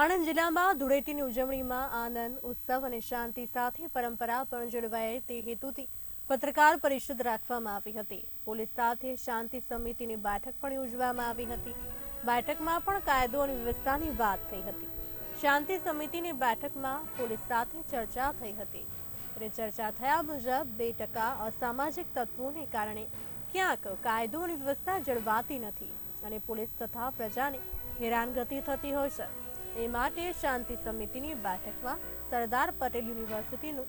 આણંદ જિલ્લામાં ધૂળેટીની ઉજવણીમાં આનંદ, ઉત્સવ અને શાંતિ સાથે પરંપરા પણ જળવાય તે હેતુથી પત્રકાર પરિષદ રાખવામાં આવી હતી. પોલીસ સાથે શાંતિ સમિતિની બેઠક પણ યોજવામાં આવી હતી. બેઠકમાં પણ કાયદો અને વ્યવસ્થાની વાત થઈ હતી. શાંતિ સમિતિની બેઠકમાં પોલીસ સાથે ચર્ચા થઈ હતી. ત્યારે ચર્ચા થયા મુજબ બે ટકા અસામાજિક તત્વોને કારણે ક્યાંક કાયદો અને વ્યવસ્થા જળવાતી નથી અને પોલીસ તથા પ્રજાને હેરાનગતિ થતી હોય છે. એ માટે શાંતિ સમિતિની બેઠકમાં સરદાર પટેલ યુનિવર્સિટીનું,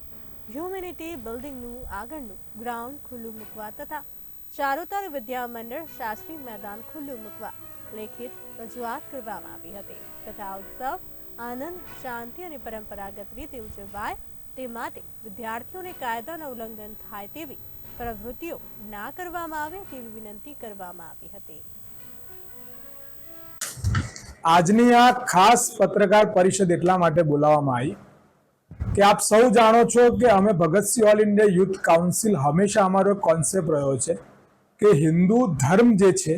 હ્યુમેનિટી બિલ્ડિંગનું, આગળનું ગ્રાઉન્ડ ખુલ્લું મૂકવા તથા ચારુતર વિદ્યામંડળ શાસ્ત્રી મેદાન ખુલ્લું મૂકવા લેખિત રજૂઆત કરવામાં આવી હતી. તથા ઉત્સવ આનંદ, શાંતિ અને પરંપરાગત રીતે ઉજવાય તે માટે વિદ્યાર્થીઓને કાયદાનું ઉલ્લંઘન થાય તેવી પ્રવૃત્તિઓ ના કરવામાં આવે તેવી વિનંતી કરવામાં આવી હતી. આજની આ ખાસ પત્રકાર પરિષદ એટલા માટે બોલાવવામાં આવી કે આપ સૌ જાણો છો કે અમે Bhagat Singh all India youth council હંમેશા અમારો કોન્સેપ્ટ રહ્યો છે કે હિન્દુ ધર્મ જે છે,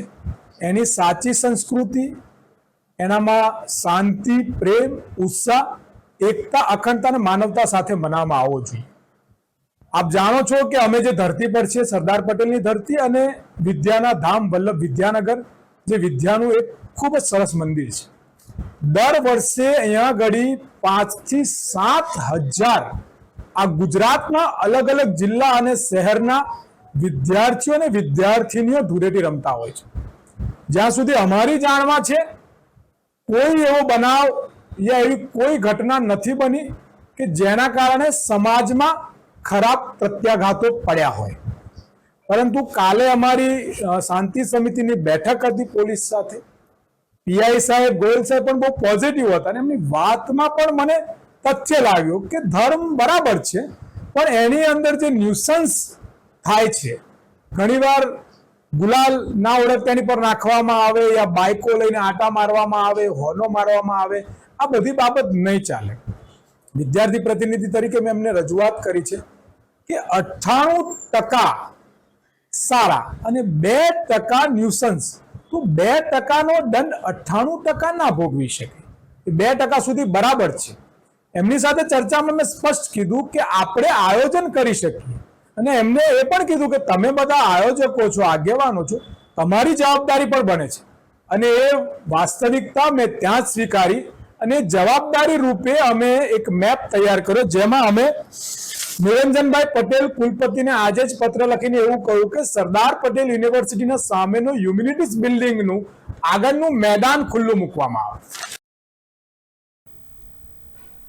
એની સાચી સંસ્કૃતિ, એનામાં શાંતિ, પ્રેમ, ઉત્સાહ, એકતા, અખંડતા અને માનવતા સાથે મનાવવામાં આવવો જોઈએ. આપ જાણો છો કે અમે જે ધરતી પર છીએ, સરદાર પટેલની ધરતી અને વિદ્યાના ધામ વલ્લભ વિદ્યાનગર, જે વિદ્યાનું એક ખૂબ જ સરસ મંદિર છે. દર વર્ષે અહીંયા ઘડી પાંચથી સાત હજાર આ ગુજરાતના અલગ અલગ જિલ્લા અને શહેરના વિદ્યાર્થીઓ અને વિદ્યાર્થીનીઓ ધૂળેટી રમતા હોય છે. જ્યાં સુધી અમારી જાણમાં છે, કોઈ એવો બનાવ યા એવી કોઈ ઘટના નથી બની કે જેના કારણે સમાજમાં ખરાબ પ્રત્યાઘાતો પડ્યા હોય. પરંતુ કાલે અમારી શાંતિ સમિતિની બેઠક હતી પોલીસ સાથે. પીઆઈ સાહેબ, ગોયલ સાહેબ પણ બહુ પોઝિટિવ હતા અને એમની વાતમાં પણ મને તથ્ય લાગ્યું કે ધર્મ બરાબર છે, પણ એની અંદર જે ન્યુસન્સ થાય છે, ઘણીવાર ગુલાલ ના ઓળખતાની પર નાખવામાં આવે યા બાઇકો લઈને આટા મારવામાં આવે, હોનો મારવામાં આવે, આ બધી બાબત નહીં ચાલે. વિદ્યાર્થી પ્રતિનિધિ તરીકે મેં એમને રજૂઆત કરી છે કે અઠ્ઠાણું ટકા સારા અને બે ટકા ન્યુસન્સ તો બે ટકાનો દંડ અઠ્ઠાણું ટકા ના ભોગવી શકે. બે ટકા સુધી બરાબર છે. એમની સાથે ચર્ચામાં મેં સ્પષ્ટ કીધું કે આપણે આયોજન કરી શકીએ. અને એમને એ પણ કીધું કે તમે બધા આયોજકો છો, આગેવાનો છો, તમારી જવાબદારી પણ બને છે. અને એ વાસ્તવિકતા મેં ત્યાં જ સ્વીકારી અને જવાબદારી રૂપે અમે એક મેપ તૈયાર કર્યો, જેમાં અમે નિરંજનભાઈ પટેલ કુલપતિને આજે જ પત્ર લખીને એવું કહ્યું કે સરદાર પટેલ યુનિવર્સિટીના સામેનું હ્યુમિનિટીઝ બિલ્ડિંગનું આગળનું મેદાન ખુલ્લું મૂકવામાં આવે.